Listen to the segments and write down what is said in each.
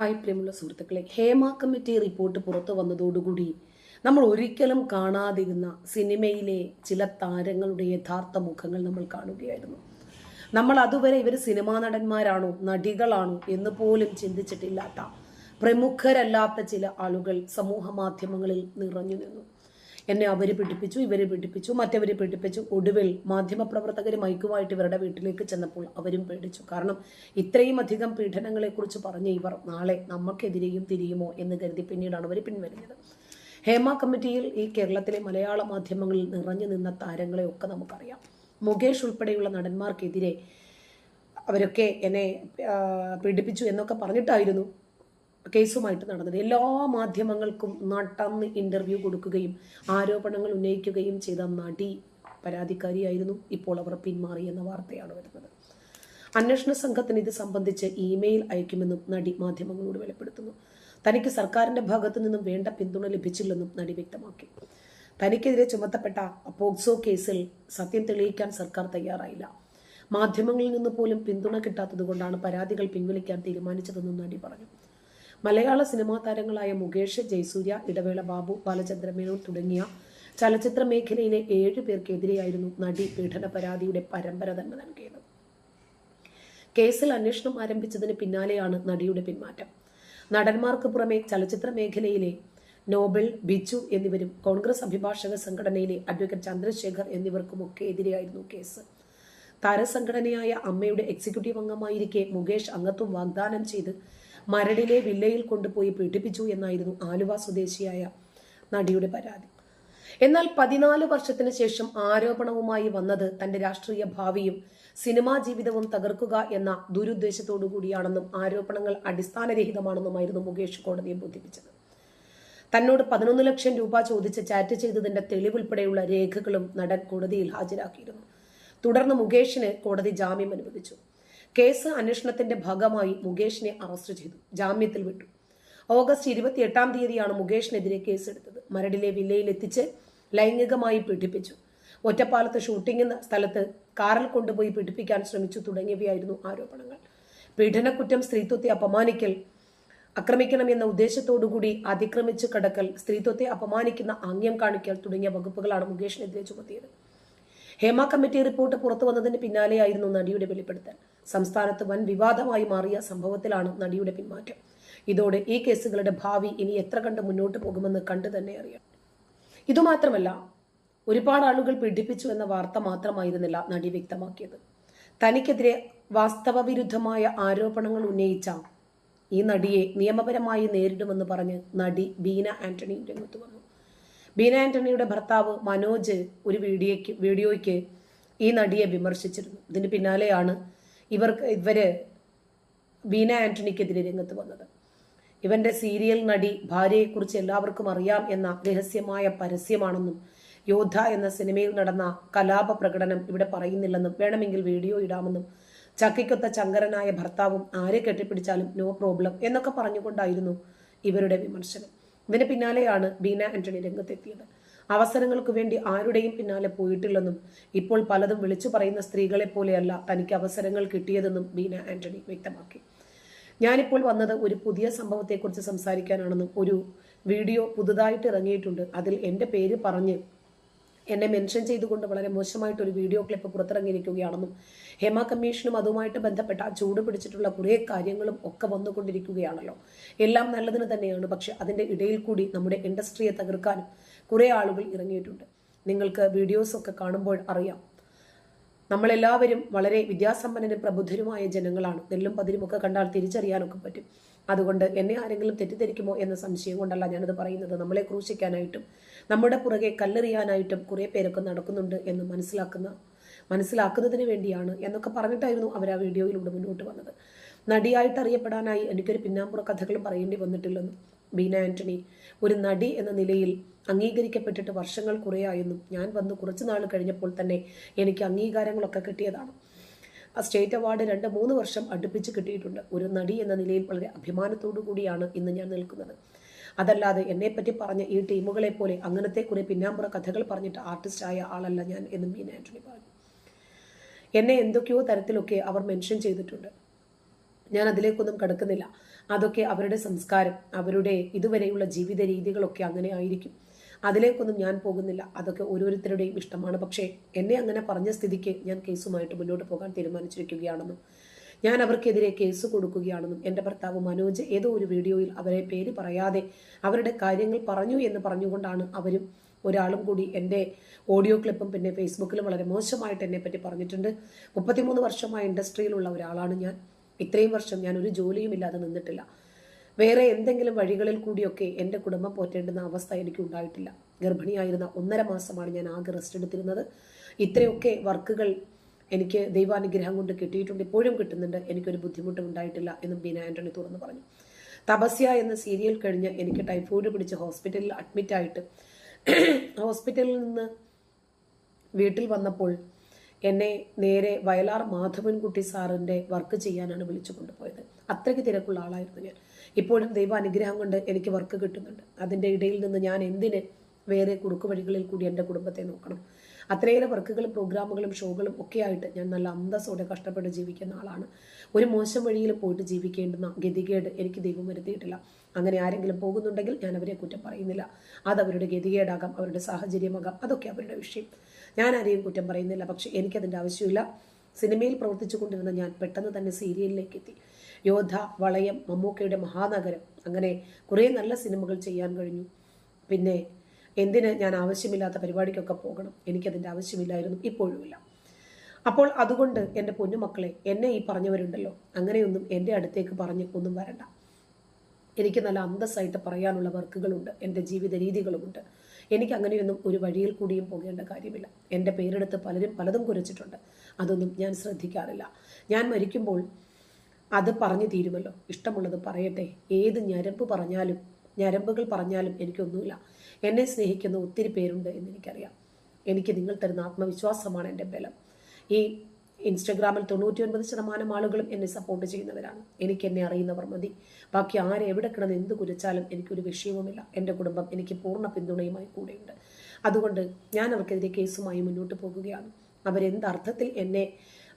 Hi പ്രിയമുള്ള സുഹൃത്തുക്കളെ. Hema committee report പുറത്തു വന്നതോടുകൂടി നമ്മൾ ഒരിക്കലും കാണാതിരുന്ന സിനിമയിലെ ചില താരങ്ങളുടെ യഥാർത്ഥ മുഖങ്ങൾ നമ്മൾ കാണുകയായിരുന്നു. നമ്മൾ അതുവരെ ഇവർ സിനിമാ നടന്മാരാണോ നടികളാണോ എന്ന് പോലും ചിന്തിച്ചിട്ടില്ലാത്ത പ്രമുഖരല്ലാത്ത ചില ആളുകൾ സമൂഹ മാധ്യമങ്ങളിൽ നിറഞ്ഞു നിന്നു. എന്നെ അവർ പിടിപ്പിച്ചു ഇവരെ പിടിപ്പിച്ചു മറ്റവരെ പിടിപ്പിച്ചു. ഒടുവിൽ മാധ്യമപ്രവർത്തകർ മൈക്കുമായിട്ട് ഇവരുടെ വീട്ടിലേക്ക് ചെന്നപ്പോൾ അവരും പേടിച്ചു. കാരണം ഇത്രയും അധികം പീഡനങ്ങളെക്കുറിച്ച് പറഞ്ഞ ഇവർ നാളെ നമുക്കെതിരെയും തിരിയുമോ എന്ന് കരുതി പിന്നീടാണ് അവർ പിൻവലിഞ്ഞത്. ഹേമ കമ്മിറ്റിയിൽ ഈ കേരളത്തിലെ മലയാള മാധ്യമങ്ങളിൽ നിറഞ്ഞു നിന്ന താരങ്ങളെ ഒക്കെ നമുക്കറിയാം. മുകേഷ് ഉൾപ്പെടെയുള്ള നടന്മാർക്കെതിരെ അവരൊക്കെ എന്നെ പീഡിപ്പിച്ചു എന്നൊക്കെ പറഞ്ഞിട്ടായിരുന്നു കേസുമായിട്ട് നടന്നത്. എല്ലാ മാധ്യമങ്ങൾക്കും നട്ടന്ന് ഇന്റർവ്യൂ കൊടുക്കുകയും ആരോപണങ്ങൾ ഉന്നയിക്കുകയും ചെയ്ത നടി പരാതിക്കാരിയായിരുന്നു ഇപ്പോൾ അവർ പിന്മാറി എന്ന വാർത്തയാണ് വരുന്നത്. അന്വേഷണ സംഘത്തിന് ഇത് സംബന്ധിച്ച് ഇമെയിൽ അയക്കുമെന്നും നടി മാധ്യമങ്ങളോട് വെളിപ്പെടുത്തുന്നു. തനിക്ക് സർക്കാരിന്റെ ഭാഗത്തു നിന്നും വേണ്ട പിന്തുണ ലഭിച്ചില്ലെന്നും നടി വ്യക്തമാക്കി. തനിക്കെതിരെ ചുമത്തപ്പെട്ട പോക്സോ കേസിൽ സത്യം തെളിയിക്കാൻ സർക്കാർ തയ്യാറായില്ല. മാധ്യമങ്ങളിൽ നിന്ന് പോലും പിന്തുണ കിട്ടാത്തതുകൊണ്ടാണ് പരാതികൾ പിൻവലിക്കാൻ തീരുമാനിച്ചതെന്നും നടി പറഞ്ഞു. മലയാള സിനിമാ താരങ്ങളായ മുകേഷ് ജയസൂര്യ ഇടവേള ബാബു ബാലചന്ദ്ര മേനോൻ തുടങ്ങിയ ചലച്ചിത്ര മേഖലയിലെ ഏഴു പേർക്കെതിരെയായിരുന്നു നടി പീഡന പരാതിയുടെ പരമ്പര തന്നെ നൽകിയത്. കേസിൽ അന്വേഷണം ആരംഭിച്ചതിന് പിന്നാലെയാണ് നടിയുടെ പിന്മാറ്റം. നടന്മാർക്ക് പുറമെ ചലച്ചിത്ര മേഖലയിലെ നോബൽ ബിജു എന്നിവരും കോൺഗ്രസ് അഭിഭാഷക സംഘടനയിലെ അഡ്വക്കേറ്റ് ചന്ദ്രശേഖർ എന്നിവർക്കുമൊക്കെ എതിരെയായിരുന്നു കേസ്. താരസംഘടനയായ അമ്മയുടെ എക്സിക്യൂട്ടീവ് അംഗമായിരിക്കെ മുകേഷ് അംഗത്വം വാഗ്ദാനം ചെയ്ത് മരടിലെ വില്ലയിൽ കൊണ്ടുപോയി പീഡിപ്പിച്ചു എന്നായിരുന്നു ആലുവ സ്വദേശിയായ നടിയുടെ പരാതി. എന്നാൽ പതിനാല് വർഷത്തിന് ശേഷം ആരോപണവുമായി വന്നത് തന്റെ രാഷ്ട്രീയ ഭാവിയും സിനിമാ ജീവിതവും തകർക്കുക എന്ന ദുരുദ്ദേശത്തോടു കൂടിയാണെന്നും ആരോപണങ്ങൾ അടിസ്ഥാനരഹിതമാണെന്നുമായിരുന്നു മുകേഷ് കോടതിയെ ബോധിപ്പിച്ചത്. തന്നോട് പതിനൊന്ന് ലക്ഷം രൂപ ചോദിച്ച് ചാറ്റ് ചെയ്തതിന്റെ തെളിവുൾപ്പെടെയുള്ള രേഖകളും നടൻ കോടതിയിൽ ഹാജരാക്കിയിരുന്നു. തുടർന്ന് മുകേഷിന് കോടതി ജാമ്യം അനുവദിച്ചു. കേസ് അന്വേഷണത്തിന്റെ ഭാഗമായി മുകേഷിനെ അറസ്റ്റ് ചെയ്തു. ജാമ്യത്തിൽ വിട്ടു. ഓഗസ്റ്റ് ഇരുപത്തി എട്ടാം തീയതിയാണ് മുകേഷിനെതിരെ കേസെടുത്തത്. മരടിലെ വില്ലയിൽ എത്തിച്ച് ലൈംഗികമായി പീഡിപ്പിച്ചു. ഒറ്റപ്പാലത്ത് ഷൂട്ടിംഗ് സ്ഥലത്ത് കാറിൽ കൊണ്ടുപോയി പീഡിപ്പിക്കാൻ ശ്രമിച്ചു തുടങ്ങിയവയായിരുന്നു ആരോപണങ്ങൾ. പീഡനക്കുറ്റം സ്ത്രീത്വത്തെ അപമാനിക്കൽ ആക്രമിക്കണമെന്ന ഉദ്ദേശത്തോടുകൂടി അതിക്രമിച്ചു കടക്കൽ സ്ത്രീത്വത്തെ അപമാനിക്കുന്ന ആംഗ്യം കാണിക്കൽ തുടങ്ങിയ വകുപ്പുകളാണ് മുകേഷിനെതിരെ ചുമത്തിയത്. ഹേമ കമ്മിറ്റി റിപ്പോർട്ട് പുറത്തു വന്നതിന് പിന്നാലെയായിരുന്നു നടിയുടെ വെളിപ്പെടുത്തൽ. സംസ്ഥാനത്ത് വൻ വിവാദമായി മാറിയ സംഭവത്തിലാണ് നടിയുടെ പിന്മാറ്റം. ഇതോടെ ഈ കേസുകളുടെ ഭാവി ഇനി എത്ര കണ്ട് മുന്നോട്ട് പോകുമെന്ന് കണ്ടു തന്നെ അറിയാം. ഇതുമാത്രമല്ല ഒരുപാട് ആളുകൾ പീഡിപ്പിച്ചു എന്ന വാർത്ത മാത്രമായിരുന്നില്ല നടി വ്യക്തമാക്കിയത്. തനിക്കെതിരെ വാസ്തവവിരുദ്ധമായ ആരോപണങ്ങൾ ഉന്നയിച്ച ഈ നടിയെ നിയമപരമായി നേരിടുമെന്ന് പറഞ്ഞ് നടി ബീന ആന്റണി രംഗത്ത് വന്നു. ബീന ആന്റണിയുടെ ഭർത്താവ് മനോജ് ഒരു വീഡിയോയ്ക്ക് വീഡിയോയ്ക്ക് ഈ നടിയെ വിമർശിച്ചിരുന്നു. ഇതിന് പിന്നാലെയാണ് ഇവർക്ക് ഇവർ ബീന ആന്റണിക്കെതിരെ രംഗത്ത് വന്നത്. ഇവന്റെ സീരിയൽ നടി ഭാര്യയെക്കുറിച്ച് എല്ലാവർക്കും അറിയാം എന്ന രഹസ്യമായ പരസ്യമാണെന്നും യോദ്ധ എന്ന സിനിമയിൽ നടന്ന കലാപ പ്രകടനം ഇവിടെ പറയുന്നില്ലെന്നും വേണമെങ്കിൽ വീഡിയോ ഇടാമെന്നും ചക്കിക്കൊത്ത ചങ്കരനായ ഭർത്താവും ആരെ കെട്ടിപ്പിടിച്ചാലും നോ പ്രോബ്ലം എന്നൊക്കെ പറഞ്ഞുകൊണ്ടായിരുന്നു ഇവരുടെ വിമർശനം. ഇതിന് പിന്നാലെയാണ് ബീന ആന്റണി രംഗത്തെത്തിയത്. അവസരങ്ങൾക്ക് വേണ്ടി ആരുടെയും പിന്നാലെ പോയിട്ടില്ലെന്നും ഇപ്പോൾ പലതും വിളിച്ചു പറയുന്ന സ്ത്രീകളെ പോലെയല്ല തനിക്ക് അവസരങ്ങൾ കിട്ടിയതെന്നും ബീന ആന്റണി വ്യക്തമാക്കി. ഞാനിപ്പോൾ വന്നത് ഒരു പുതിയ സംഭവത്തെക്കുറിച്ച് സംസാരിക്കാനാണെന്നും ഒരു വീഡിയോ പുതുതായിട്ട് ഇറങ്ങിയിട്ടുണ്ട്. അതിൽ എന്റെ പേര് പറഞ്ഞ് എന്നെ മെൻഷൻ ചെയ്തുകൊണ്ട് വളരെ മോശമായിട്ടൊരു വീഡിയോ ക്ലിപ്പ് പുറത്തിറങ്ങിയിരിക്കുകയാണെന്നും ഹേമ കമ്മീഷനും അതുമായിട്ട് ബന്ധപ്പെട്ട ചൂട് പിടിച്ചിട്ടുള്ള കുറേ കാര്യങ്ങളും ഒക്കെ വന്നുകൊണ്ടിരിക്കുകയാണല്ലോ. എല്ലാം നല്ലതിന് തന്നെയാണ് പക്ഷെ അതിന്റെ ഇടയിൽ കൂടി നമ്മുടെ ഇൻഡസ്ട്രിയെ തകർക്കാനും കുറേ ആളുകൾ ഇറങ്ങിയിട്ടുണ്ട്. നിങ്ങൾക്ക് വീഡിയോസൊക്കെ കാണുമ്പോൾ അറിയാം. നമ്മളെല്ലാവരും വളരെ വിദ്യാസമ്പന്നരും പ്രബുദ്ധരുമായ ജനങ്ങളാണ്. നെല്ലും പതിരുമൊക്കെ കണ്ടാൽ തിരിച്ചറിയാനൊക്കെ പറ്റും. അതുകൊണ്ട് എന്നെ ആരെങ്കിലും തെറ്റിദ്ധരിക്കുമോ എന്ന സംശയം കൊണ്ടല്ല ഞാനത് പറയുന്നത്. നമ്മളെ ക്രൂശിക്കാനായിട്ടും നമ്മുടെ പുറകെ കല്ലെറിയാനായിട്ടും കുറേ പേരൊക്കെ നടക്കുന്നുണ്ട് എന്ന് മനസ്സിലാക്കുന്ന മനസ്സിലാക്കുന്നതിന് വേണ്ടിയാണ് എന്നൊക്കെ പറഞ്ഞിട്ടായിരുന്നു അവർ ആ വീഡിയോയിലൂടെ മുന്നോട്ട് വന്നത്. നടിയായിട്ട് അറിയപ്പെടാനായി എനിക്കൊരു പിന്നാമ്പുറ കഥകളും പറയേണ്ടി വന്നിട്ടില്ലെന്നും ബീന ആന്റണി ഒരു നടി എന്ന നിലയിൽ അംഗീകരിക്കപ്പെട്ടിട്ട് വർഷങ്ങൾ കുറേയായെന്നും ഞാൻ വന്ന് കുറച്ച് നാൾ കഴിഞ്ഞപ്പോൾ തന്നെ എനിക്ക് അംഗീകാരങ്ങളൊക്കെ കിട്ടിയതാണ്. ആ സ്റ്റേറ്റ് അവാർഡ് രണ്ട് മൂന്ന് വർഷം അടുപ്പിച്ച് കിട്ടിയിട്ടുണ്ട്. ഒരു നടി എന്ന നിലയിൽ വളരെ അഭിമാനത്തോടു കൂടിയാണ് ഇന്ന് ഞാൻ നിൽക്കുന്നത്. അതല്ലാതെ എന്നെ പറ്റി പറഞ്ഞ ഈ ടീമുകളെ പോലെ അങ്ങനത്തെ കുറെ പിന്നാമ്പുറ കഥകൾ പറഞ്ഞിട്ട് ആർട്ടിസ്റ്റ് ആയ ആളല്ല ഞാൻ എന്നും മീൻ ആന്റണി പറഞ്ഞു. എന്നെ എന്തൊക്കെയോ തരത്തിലൊക്കെ അവർ മെൻഷൻ ചെയ്തിട്ടുണ്ട്. ഞാൻ അതിലേക്കൊന്നും കടക്കുന്നില്ല. അതൊക്കെ അവരുടെ സംസ്കാരം അവരുടെ ഇതുവരെയുള്ള ജീവിത രീതികളൊക്കെ അങ്ങനെ ആയിരിക്കും. അതിലേക്കൊന്നും ഞാൻ പോകുന്നില്ല. അതൊക്കെ ഓരോരുത്തരുടെയും ഇഷ്ടമാണ്. പക്ഷേ എന്നെ അങ്ങനെ പറഞ്ഞ സ്ഥിതിക്ക് ഞാൻ കേസുമായിട്ട് മുന്നോട്ട് പോകാൻ തീരുമാനിച്ചിരിക്കുകയാണെന്നും ഞാൻ അവർക്കെതിരെ കേസ് കൊടുക്കുകയാണെന്നും എന്റെ ഭർത്താവ് മനോജ് ഏതോ ഒരു വീഡിയോയിൽ അവരെ പേര് പറയാതെ അവരുടെ കാര്യങ്ങൾ പറഞ്ഞു എന്ന് പറഞ്ഞുകൊണ്ടാണ് അവരും ഒരാളും കൂടി എന്റെ ഓഡിയോ ക്ലിപ്പും പിന്നെ ഫേസ്ബുക്കിലും വളരെ മോശമായിട്ട് എന്നെ പറ്റി പറഞ്ഞിട്ടുണ്ട്. മുപ്പത്തിമൂന്ന് വർഷമായ ഇൻഡസ്ട്രിയിലുള്ള ഒരാളാണ് ഞാൻ. ഇത്രയും വർഷം ഞാൻ ഒരു ജോലിയും ഇല്ലാതെ നിന്നിട്ടില്ല. വേറെ എന്തെങ്കിലും വഴികളിൽ കൂടിയൊക്കെ എന്റെ കുടുംബം പോറ്റേണ്ടുന്ന അവസ്ഥ എനിക്ക് ഉണ്ടായിട്ടില്ല ഗർഭിണിയായിരുന്ന ഒന്നര മാസമാണ് ഞാൻ ആകെ റെസ്റ്റ് എടുത്തിരുന്നത്. ഇത്രയൊക്കെ വർക്കുകൾ എനിക്ക് ദൈവാനുഗ്രഹം കൊണ്ട് കിട്ടിയിട്ടുണ്ട്. ഇപ്പോഴും കിട്ടുന്നുണ്ട്. എനിക്കൊരു ബുദ്ധിമുട്ടും ഉണ്ടായിട്ടില്ല എന്നും ബീന ആന്റണി തുറന്നു പറഞ്ഞു. തപസ്യ എന്ന സീരിയൽ കഴിഞ്ഞ് എനിക്ക് ടൈഫോയിഡ് പിടിച്ച് ഹോസ്പിറ്റലിൽ അഡ്മിറ്റായിട്ട് ഹോസ്പിറ്റലിൽ നിന്ന് വീട്ടിൽ വന്നപ്പോൾ എന്നെ നേരെ വയലാർ മാധവൻകുട്ടി സാറിന്റെ വർക്ക് ചെയ്യാനാണ് വിളിച്ചു കൊണ്ടുപോയത്. അത്രയ്ക്ക് തിരക്കുള്ള ആളായിരുന്നു ഞാൻ. ഇപ്പോഴും ദൈവ അനുഗ്രഹം കൊണ്ട് എനിക്ക് വർക്ക് കിട്ടുന്നുണ്ട്. അതിന്റെ ഇടയിൽ നിന്ന് ഞാൻ എന്തിന് വേറെ കുറുക്കു വഴികളിൽ കൂടി എന്റെ കുടുംബത്തെ നോക്കണം? അത്രയേറെ വർക്കുകളും പ്രോഗ്രാമുകളും ഷോകളും ഒക്കെ ആയിട്ട് ഞാൻ നല്ല അന്തസ്സോടെ കഷ്ടപ്പെട്ട് ജീവിക്കുന്ന ആളാണ്. ഒരു മോശം വഴിയിൽ പോയിട്ട് ജീവിക്കേണ്ടുന്ന ഗതികേട് എനിക്ക് ദൈവം വരുത്തിയിട്ടില്ല. അങ്ങനെ ആരെങ്കിലും പോകുന്നുണ്ടെങ്കിൽ ഞാൻ അവരെ കുറ്റം പറയുന്നില്ല. അത് അവരുടെ ഗതികേടാകാം അവരുടെ സാഹചര്യമാകാം. അതൊക്കെ അവരുടെ വിഷയം. ഞാൻ ആരെയും കുറ്റം പറയുന്നില്ല. പക്ഷെ എനിക്കതിന്റെ ആവശ്യമില്ല. സിനിമയിൽ പ്രവർത്തിച്ചു കൊണ്ടിരുന്ന ഞാൻ പെട്ടെന്ന് തന്നെ സീരിയലിലേക്ക് എത്തി. യോദ്ധ വളയം മമ്മൂക്കയുടെ മഹാനഗരം. അങ്ങനെ കുറേ നല്ല സിനിമകൾ ചെയ്യാൻ കഴിഞ്ഞു. പിന്നെ എന്തിന് ഞാൻ ആവശ്യമില്ലാത്ത പരിപാടിക്കൊക്കെ പോകണം? എനിക്കതിന്റെ ആവശ്യമില്ലായിരുന്നു. ഇപ്പോഴുമില്ല. അപ്പോൾ അതുകൊണ്ട് എന്റെ പൊന്നുമക്കളെ എന്നെ ഈ പറഞ്ഞവരുണ്ടല്ലോ. അങ്ങനെയൊന്നും എന്റെ അടുത്തേക്ക് പറഞ്ഞ് ഒന്നും വരണ്ട. എനിക്ക് നല്ല അന്തസ്സായിട്ട് പറയാനുള്ള വർക്കുകളുണ്ട്. എന്റെ ജീവിത രീതികളുമുണ്ട് എനിക്ക് അങ്ങനെയൊന്നും ഒരു വഴിയിൽ കൂടിയും പോകേണ്ട കാര്യമില്ല. എന്റെ പേരെടുത്ത് പലരും പലതും കുരച്ചിട്ടുണ്ട്. അതൊന്നും ഞാൻ ശ്രദ്ധിക്കാറില്ല. ഞാൻ മരിക്കുമ്പോൾ അത് പറഞ്ഞു തീരുമല്ലോ. ഇഷ്ടമുള്ളത് പറയട്ടെ. ഏത് ഞരമ്പ് പറഞ്ഞാലും ഞരമ്പുകൾ പറഞ്ഞാലും എനിക്കൊന്നുമില്ല. എന്നെ സ്നേഹിക്കുന്ന ഒത്തിരി പേരുണ്ട് എന്ന് എനിക്കറിയാം എനിക്ക് നിങ്ങൾ തരുന്ന ആത്മവിശ്വാസമാണ് എന്റെ ബലം. ഈ ഇൻസ്റ്റഗ്രാമിൽ തൊണ്ണൂറ്റി ഒൻപത് ശതമാനം ആളുകളും എന്നെ സപ്പോർട്ട് ചെയ്യുന്നവരാണ്. എനിക്ക് എന്നെ അറിയുന്നവർ മതി. ബാക്കി ആരെ എവിടെ കിടന്ന് എന്ത് കുരച്ചാലും എനിക്കൊരു വിഷയവുമില്ല. എന്റെ കുടുംബം എനിക്ക് പൂർണ പിന്തുണയുമായി കൂടെയുണ്ട്. അതുകൊണ്ട് ഞാൻ അവർക്കെതിരെ കേസുമായി മുന്നോട്ട് പോകുകയാണ്. അവരെന്ത് അർത്ഥത്തിൽ എന്നെ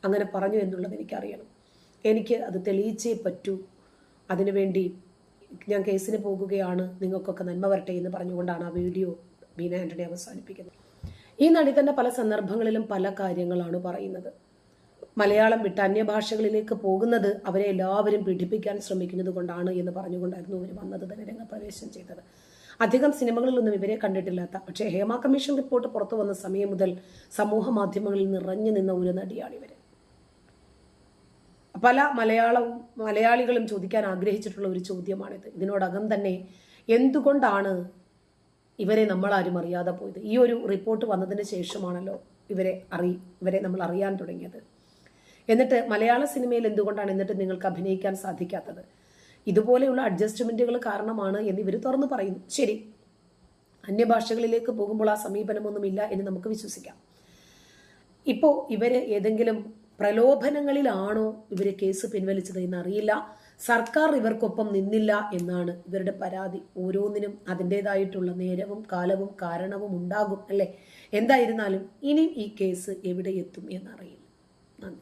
അങ്ങനെ പറഞ്ഞു എന്നുള്ളത് എനിക്കറിയണം. എനിക്ക് അത് തെളിയിച്ചേ പറ്റൂ. അതിനുവേണ്ടി ഞാൻ കേസിന് പോകുകയാണ്. നിങ്ങൾക്കൊക്കെ നന്മ വരട്ടെ എന്ന് പറഞ്ഞുകൊണ്ടാണ് ആ വീഡിയോ ബീന ആന്റണി അവസാനിപ്പിക്കുന്നത്. ഈ നടി തന്നെ പല സന്ദർഭങ്ങളിലും പല കാര്യങ്ങളാണ് പറയുന്നത്. മലയാളം വിട്ട് അന്യഭാഷകളിലേക്ക് പോകുന്നത് അവരെ എല്ലാവരും പീഡിപ്പിക്കാൻ ശ്രമിക്കുന്നത് കൊണ്ടാണ് എന്ന് പറഞ്ഞുകൊണ്ടായിരുന്നു ഇവർ വന്നത് തന്നെ രംഗപ്രവേശം ചെയ്തത്. അധികം സിനിമകളിലൊന്നും ഇവരെ കണ്ടിട്ടില്ലാത്ത പക്ഷേ ഹേമ കമ്മീഷൻ റിപ്പോർട്ട് പുറത്തു വന്ന സമയം മുതൽ സമൂഹ മാധ്യമങ്ങളിൽ നിറഞ്ഞു നിന്ന ഒരു നടിയാണ് ഇവർ പല മലയാളവും മലയാളികളും ചോദിക്കാൻ ആഗ്രഹിച്ചിട്ടുള്ള ഒരു ചോദ്യമാണിത്. ഇതിനോടകം തന്നെ എന്തുകൊണ്ടാണ് ഇവരെ നമ്മളാരും അറിയാതെ പോയത്? ഈ ഒരു റിപ്പോർട്ട് വന്നതിന് ശേഷമാണല്ലോ ഇവരെ അറി ഇവരെ നമ്മൾ അറിയാൻ തുടങ്ങിയത്. എന്നിട്ട് മലയാള സിനിമയിൽ എന്തുകൊണ്ടാണ് എന്നിട്ട് നിങ്ങൾക്ക് അഭിനയിക്കാൻ സാധിക്കാത്തത്? ഇതുപോലെയുള്ള അഡ്ജസ്റ്റ്മെന്റുകൾ കാരണമാണ് എന്ന് ഇവർ തുറന്നു പറയുന്നു. ശരി. അന്യഭാഷകളിലേക്ക് പോകുമ്പോൾ ആ സമീപനമൊന്നുമില്ല എന്ന് നമുക്ക് വിശ്വസിക്കാം. ഇപ്പോൾ ഇവർ ഏതെങ്കിലും പ്രലോഭനങ്ങളിലാണോ ഇവർ കേസ് പിൻവലിച്ചത് എന്നറിയില്ല. സർക്കാർ ഇവർക്കൊപ്പം നിന്നില്ല എന്നാണ് ഇവരുടെ പരാതി. ഓരോന്നിനും അതിന്റെതായിട്ടുള്ള നേരവും കാലവും കാരണവും ഉണ്ടാകും അല്ലേ? എന്തായിരുന്നാലും ഇനിയും ഈ കേസ് എവിടെ എത്തും എന്നറിയില്ല. നന്ദി.